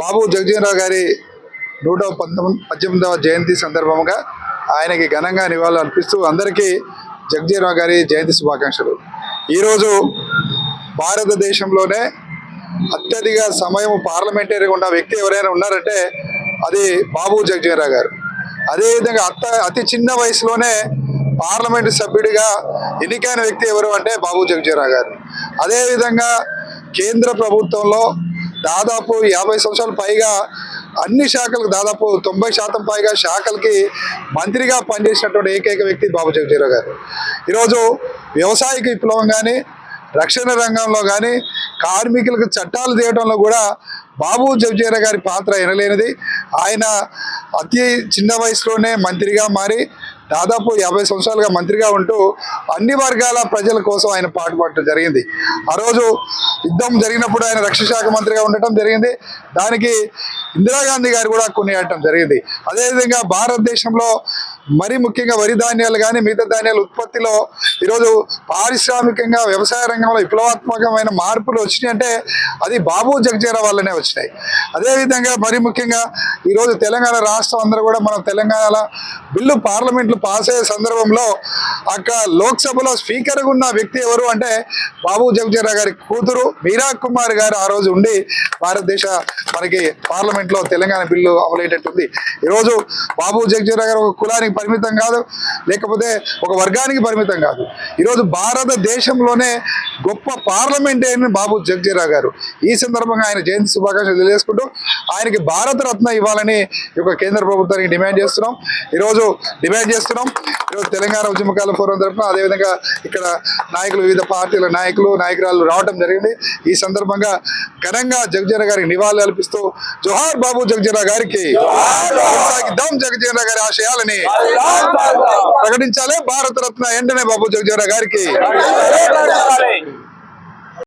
బాబు జగజీవనరావు గారి నూట పంతొమ్మిది పద్దెనిమిదవ జయంతి సందర్భంగా ఆయనకి ఘనంగా నివాళులు అర్పిస్తూ అందరికీ జగజీవనరావు గారి జయంతి శుభాకాంక్షలు. ఈరోజు భారతదేశంలోనే అత్యధిక సమయం పార్లమెంటరీగా ఉన్న వ్యక్తి ఎవరైనా ఉన్నారంటే అది బాబు జగజీవనరావు గారు. అదేవిధంగా అత్త అతి చిన్న వయసులోనే పార్లమెంటు సభ్యుడిగా ఎన్నికైన వ్యక్తి ఎవరు అంటే బాబు జగజీవనరావు గారు. అదేవిధంగా కేంద్ర ప్రభుత్వంలో దాదాపు యాభై సంవత్సరాల పైగా అన్ని శాఖలకు దాదాపు తొంభై శాతం పైగా శాఖలకి మంత్రిగా పనిచేసినటువంటి ఏకైక వ్యక్తి బాబు జగజీవనరావు గారు. ఈరోజు వ్యవసాయక విప్లవం కానీ రక్షణ రంగంలో కానీ కార్మికులకు చట్టాలు తీయడంలో కూడా బాబు జగజీవనరావు గారి పాత్ర ఎనలేనిది. ఆయన అతి చిన్న వయసులోనే మంత్రిగా మారి దాదాపు యాభై సంవత్సరాలుగా మంత్రిగా ఉంటూ అన్ని వర్గాల ప్రజల కోసం ఆయన పాటుపడటం జరిగింది. ఆ రోజు యుద్ధం జరిగినప్పుడు ఆయన రక్షణ శాఖ మంత్రిగా ఉండటం జరిగింది. దానికి ఇందిరాగాంధీ గారు కూడా కొనియాడటం జరిగింది. అదేవిధంగా భారతదేశంలో మరి ముఖ్యంగా వరి ధాన్యాలు కానీ మిగతా ధాన్యాల ఉత్పత్తిలో ఈరోజు పారిశ్రామికంగా వ్యవసాయ రంగంలో విప్లవాత్మకమైన మార్పులు వచ్చినాయి అంటే అది బాబు జగజీరా వల్లనే వచ్చినాయి. అదేవిధంగా మరి ముఖ్యంగా ఈరోజు తెలంగాణ రాష్ట్రం అందరూ కూడా మనం తెలంగాణ బిల్లు పార్లమెంట్లు పాస్ అయ్యే సందర్భంలో అక్కడ లోక్సభలో స్పీకర్గా ఉన్న వ్యక్తి ఎవరు అంటే బాబు జగజీరా గారి కూతురు మీరా కుమార్ గారు ఆ రోజు ఉండి భారతదేశ మనకి పార్లమెంట్లో తెలంగాణ బిల్లు అమలయ్యేటట్టుంది. ఈరోజు బాబు జగజీరా గారు ఒక కులానికి పరిమితం కాదు లేకపోతే ఒక వర్గానికి పరిమితం కాదు. ఈరోజు భారతదేశంలోనే గొప్ప పార్లమెంటేరియన్ బాబు జగజీరా గారు. ఈ సందర్భంగా ఆయన జయంతి శుభాకాంక్షలు తెలియజేసుకుంటూ ఆయనకి భారత రత్న ఇవ్వాలని ఈ కేంద్ర ప్రభుత్వానికి డిమాండ్ చేస్తున్నాం. ఈరోజు డిమాండ్ చేస్తున్నాం. ఈరోజు తెలంగాణ ఉద్యమకాల ఫోరం తరఫున అదేవిధంగా ఇక్కడ నాయకులు వివిధ పార్టీల నాయకులు నాయకురాలు రావడం జరిగింది. ఈ సందర్భంగా ఘనంగా జగజీరా గారికి నివాళులు అర్పిస్తూ జోహార్ బాబు జగజీరా గారికి కొనసాగిద్దాం జగజీరా గారి ఆశయాలని ప్రకటించాలి. భారత రత్న బాబు జగజీరా గారికి.